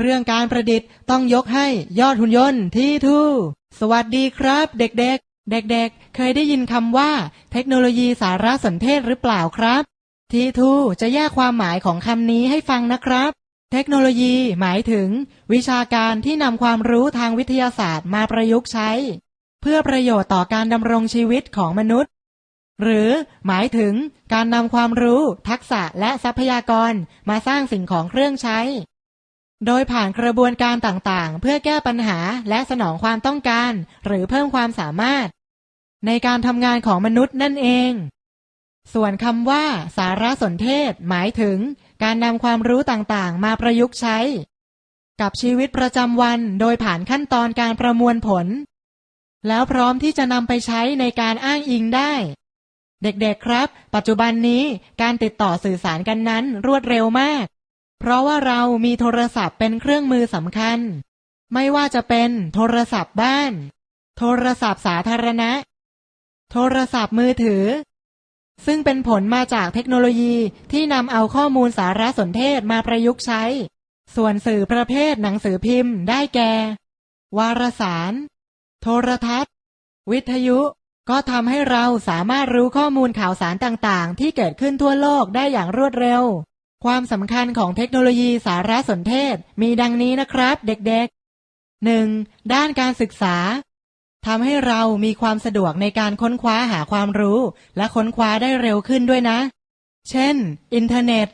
เรื่องการประดิษฐ์ต้องยกให้ยอดหุ่นยนต์ทีทูสวัสดีครับ เด็กๆ เด็กๆ เคยได้ยินคำว่า เทคโนโลยีสารสนเทศหรือเปล่าครับ ทีทูจะแยกความหมายของคำนี้ให้ฟังนะครับ เทคโนโลยีหมายถึง วิชาการที่นำความรู้ทางวิทยาศาสตร์มาประยุกต์ใช้ เพื่อประโยชน์ต่อการดำรงชีวิตของมนุษย์ หรือหมายถึงการนำความรู้ ทักษะและทรัพยากรมาสร้างสิ่งของเครื่องใช้ โดยผ่านกระบวนการต่างๆ เพื่อแก้ปัญหาและสนองความต้องการ หรือเพิ่มความสามารถ ในการทำงานของมนุษย์นั่นเอง ส่วนคำว่า สารสนเทศ หมายถึง การนำความรู้ต่างๆ มาประยุกต์ใช้ กับชีวิตประจำวันโดยผ่านขั้นตอนการประมวลผล แล้วพร้อมที่จะนำไปใช้ในการอ้างอิงได้ เด็กๆครับ ปัจจุบันนี้การติดต่อสื่อสารกันนั้นรวดเร็วมาก เพราะว่าเรามีโทรศัพท์เป็นเครื่องมือสำคัญ ไม่ว่าจะเป็นโทรศัพท์บ้าน โทรศัพท์สาธารณะ โทรศัพท์มือถือ ซึ่งเป็นผลมาจากเทคโนโลยีที่นำเอาข้อมูลสารสนเทศมาประยุกต์ใช้ ส่วนสื่อประเภทหนังสือพิมพ์ได้แก่ วารสาร โทรทัศน์ วิทยุก็ทำให้เราสามารถรู้ข้อมูลข่าวสารต่างๆ ที่เกิดขึ้นทั่วโลกได้อย่างรวดเร็ว ความสำคัญของเทคโนโลยีสารสนเทศมีดังนี้นะครับเด็กๆ 1. ด้านการศึกษาทำให้เรามีความสะดวกในการค้นคว้าหาความรู้ และค้นคว้าได้เร็วขึ้นด้วยนะ เช่น อินเทอร์เน็ต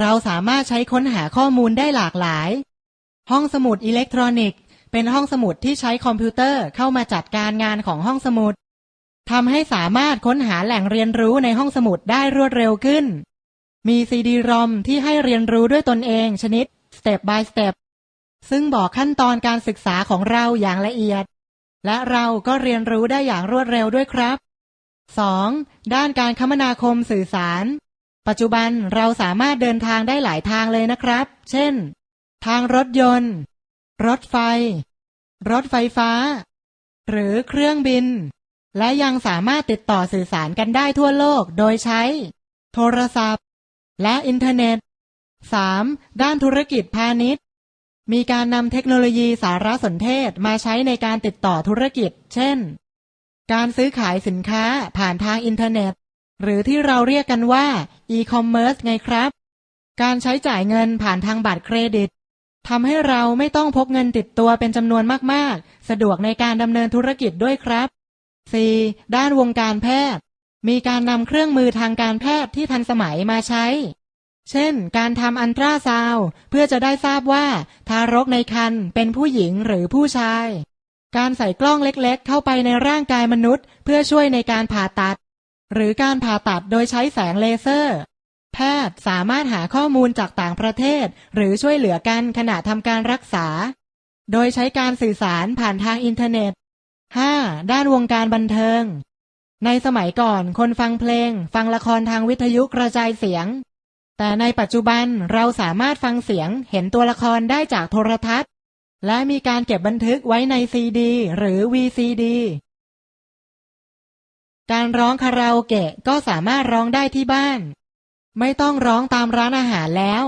เราสามารถใช้ค้นหาข้อมูลได้หลากหลาย ห้องสมุดอิเล็กทรอนิกส์ เป็นห้องสมุดที่ใช้คอมพิวเตอร์เข้ามาจัดการงานของห้องสมุดทำให้สามารถค้นหาแหล่งเรียนรู้ในห้องสมุดได้รวดเร็วขึ้น มีซีดีรอมที่ให้เรียนรู้ด้วยตนเองชนิด Step by Step ซึ่งบอกขั้นตอนการศึกษาของเราอย่างละเอียด และเราก็เรียนรู้ได้อย่างรวดเร็วด้วยครับ 2. ด้านการคมนาคมสื่อสาร ปัจจุบันเราสามารถเดินทางได้หลายทางเลยนะครับ เช่น ทางรถยนต์ รถไฟ รถไฟฟ้า หรือเครื่องบิน และยังสามารถติดต่อสื่อสารกันได้ทั่วโลกโดยใช้ โทรศัพท์ และอินเทอร์เน็ต 3. ด้านธุรกิจพาณิชย์ มีการนำเทคโนโลยีสารสนเทศมาใช้ในการติดต่อธุรกิจ เช่น การซื้อขายสินค้าผ่านทางอินเทอร์เน็ต หรือที่เราเรียกกันว่า e-commerce ไงครับ การใช้จ่ายเงินผ่านทางบัตรเครดิตทำให้เราไม่ต้องพกเงินติดตัวเป็นจำนวนมาก ๆ สะดวกในการดำเนินธุรกิจด้วยครับ 4. ด้านวงการแพทย์ มีการนำเครื่องมือทางการแพทย์ที่ทันสมัยมาใช้ เช่น การทำอันตราซาวด์เพื่อจะได้ทราบว่าทารกในครรภ์เป็นผู้หญิงหรือผู้ชาย การใส่กล้องเล็กๆ เข้าไปในร่างกายมนุษย์ เพื่อช่วยในการผ่าตัด หรือการผ่าตัดโดยใช้แสงเลเซอร์ แพทย์สามารถหาข้อมูลจากต่างประเทศ หรือช่วยเหลือกันขณะทำการรักษา โดยใช้การสื่อสารผ่านทางอินเทอร์เน็ต 5. ด้านวงการบันเทิง ในสมัยก่อนคนฟังเพลง ฟังละครทางวิทยุกระจายเสียง แต่ในปัจจุบันเราสามารถฟังเสียงเห็นตัวละครได้จากโทรทัศน์ และมีการเก็บบันทึกไว้ในซีดี หรือ VCD การร้องคาราโอเกะก็สามารถร้องได้ที่บ้าน ไม่ต้องร้องตามร้านอาหารแล้ว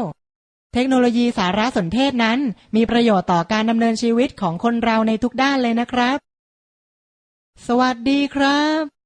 เทคโนโลยีสารสนเทศนั้นมีประโยชน์ต่อการดำเนินชีวิตของคนเราในทุกด้านเลยนะครับ สวัสดีครับ